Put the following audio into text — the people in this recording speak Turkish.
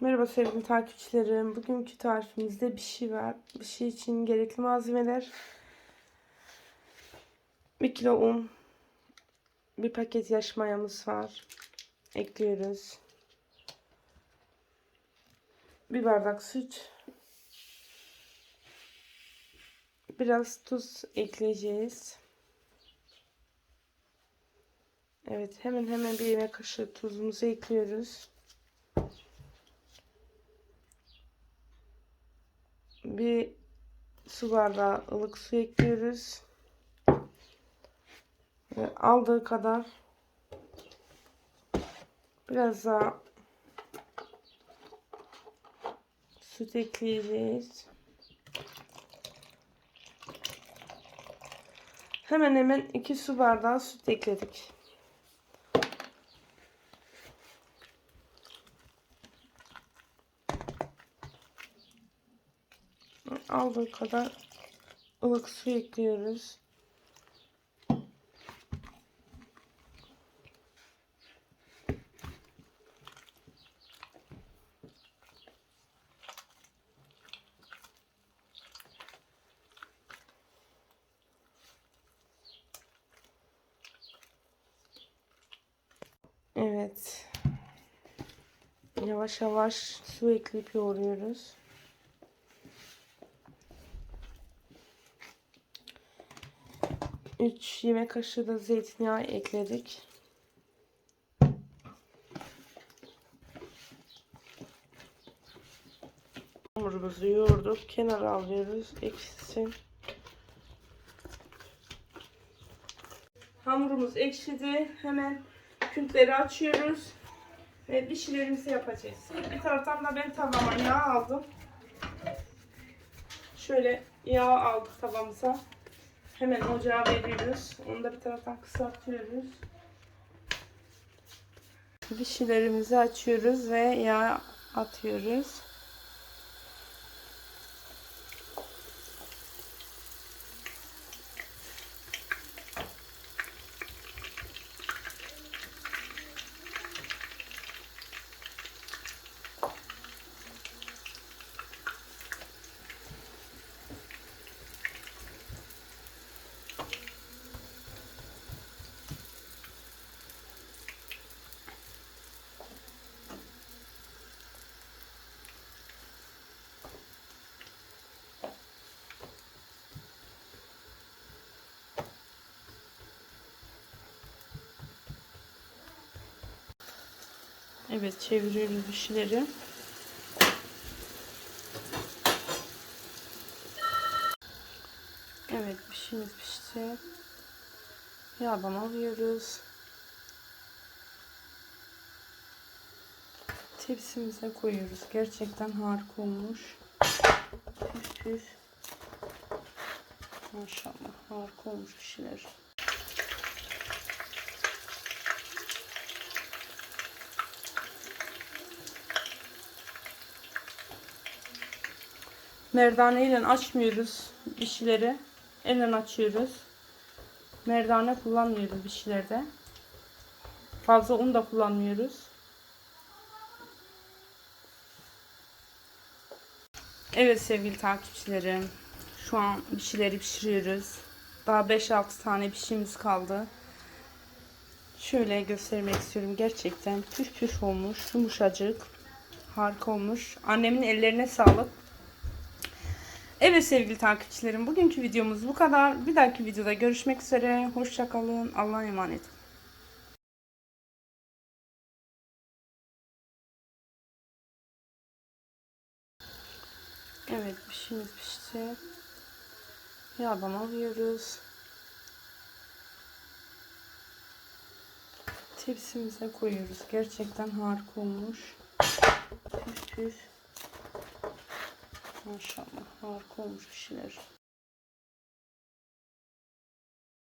Merhaba sevgili takipçilerim. Bugünkü tarifimizde bir şey var. Bir şey için gerekli malzemeler. 1 kilo un. Bir paket yaş mayamız var. Ekliyoruz. Bir bardak süt. Biraz tuz ekleyeceğiz. Evet hemen hemen bir yemek kaşığı tuzumuzu ekliyoruz. Bir su bardağı ılık su ekliyoruz. Ve aldığı kadar biraz daha süt ekleyeceğiz. Hemen hemen 2 su bardağı süt ekledik. Aldığı kadar ılık su ekliyoruz. Evet. Yavaş yavaş su ekleyip yoğuruyoruz. 3 yemek kaşığı da zeytinyağı ekledik. Hamurumuzu yoğurduk. Kenara alıyoruz. Ekşisin. Hamurumuz ekşidi. Hemen küntleri açıyoruz. Ve pişilerimizi yapacağız. Bir taraftan da ben tavama yağ aldım. Şöyle yağ aldık tavamıza. Hemen ocağa veriyoruz. Onu da bir taraftan kısaltıyoruz. Dişilerimizi açıyoruz ve yağ atıyoruz. Evet çeviriyoruz dişileri. Evet pişimiz pişti. Yağdan alıyoruz. Tepsimize koyuyoruz. Gerçekten harika olmuş. Püf püf. Maşallah harika olmuş pişiler. Merdane ile açmıyoruz dişileri. Elle açıyoruz. Merdane kullanmıyoruz dişilerde. Fazla un da kullanmıyoruz. Evet sevgili takipçilerim. Şu an pişileri pişiriyoruz. Daha 5-6 tane pişimiz kaldı. Şöyle göstermek istiyorum. Gerçekten püf püf olmuş. Yumuşacık. Harika olmuş. Annemin ellerine sağlık. Evet sevgili takipçilerim bugünkü videomuz bu kadar. Bir dahaki videoda görüşmek üzere. Hoşçakalın. Allah'a emanet olun. Evet pişimiz pişti. Yağdan alıyoruz. Tepsimize koyuyoruz. Gerçekten harika olmuş. Püf püf. Maşallah harika olmuş pişiler.